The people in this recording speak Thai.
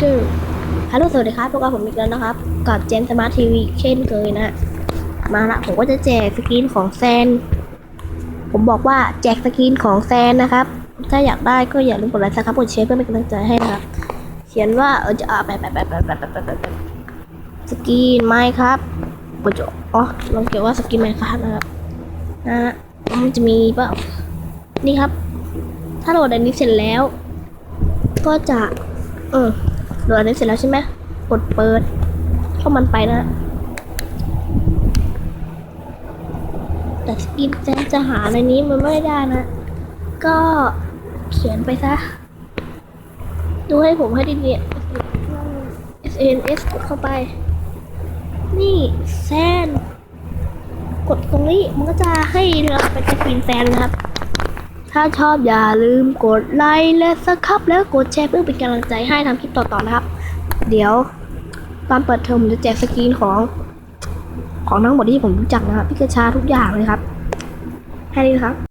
กิร์ฮัลโหลสวัสดีครับพวกเราผมอีกแล้วนะครับ กับเจนสมาร์ททีวีเช่นเคยนะฮะมาละผมก็จะแจกสกรีนของแซน ผมบอกว่าแจกสกรีนของแซนนะครับ ถ้าอยากได้ก็อย่าลืมกดไลค์ซับกดแชร์เพื่อเป็นกำลังใจให้นะครับ เขียนว่าเออจะอ่าแบบแบบแบบแบบแบบแบบแบบแบบสกรีนไมค์ครับกดจอ๋อลองเขียนว่าสกรีนไมค์ครับนะครับนะฮะมันจะมีเปล่านี่ครับ ถ้าโหลดอันนี้เสร็จแล้ว ก็จะ เออโหลดอันนี้เสร็จแล้วใช่ไหมกดเปิด เข้ามันไปนะแต่สกินแซนจะหาในนี้มันไม่ได้นะ ก็เขียนไปซะ ดูให้ผมให้ดีๆ S N S กดเข้าไป นี่แซน กดตรงนี้มันก็จะให้เราเป็นสกินแซนนะครับ ถ้าชอบอย่าลืมกดไลค์และสักครับแล้วกดแชร์เพื่อเป็นกำลังใจให้ทำคลิปต่อๆนะครับ เดี๋ยวตอนเปิดเทอมจะแจกสกินของ ของทั้งหมดที่ผมรู้จักนะครับพิกาชาทุกอย่างเลยครับแค่นี้นะครับ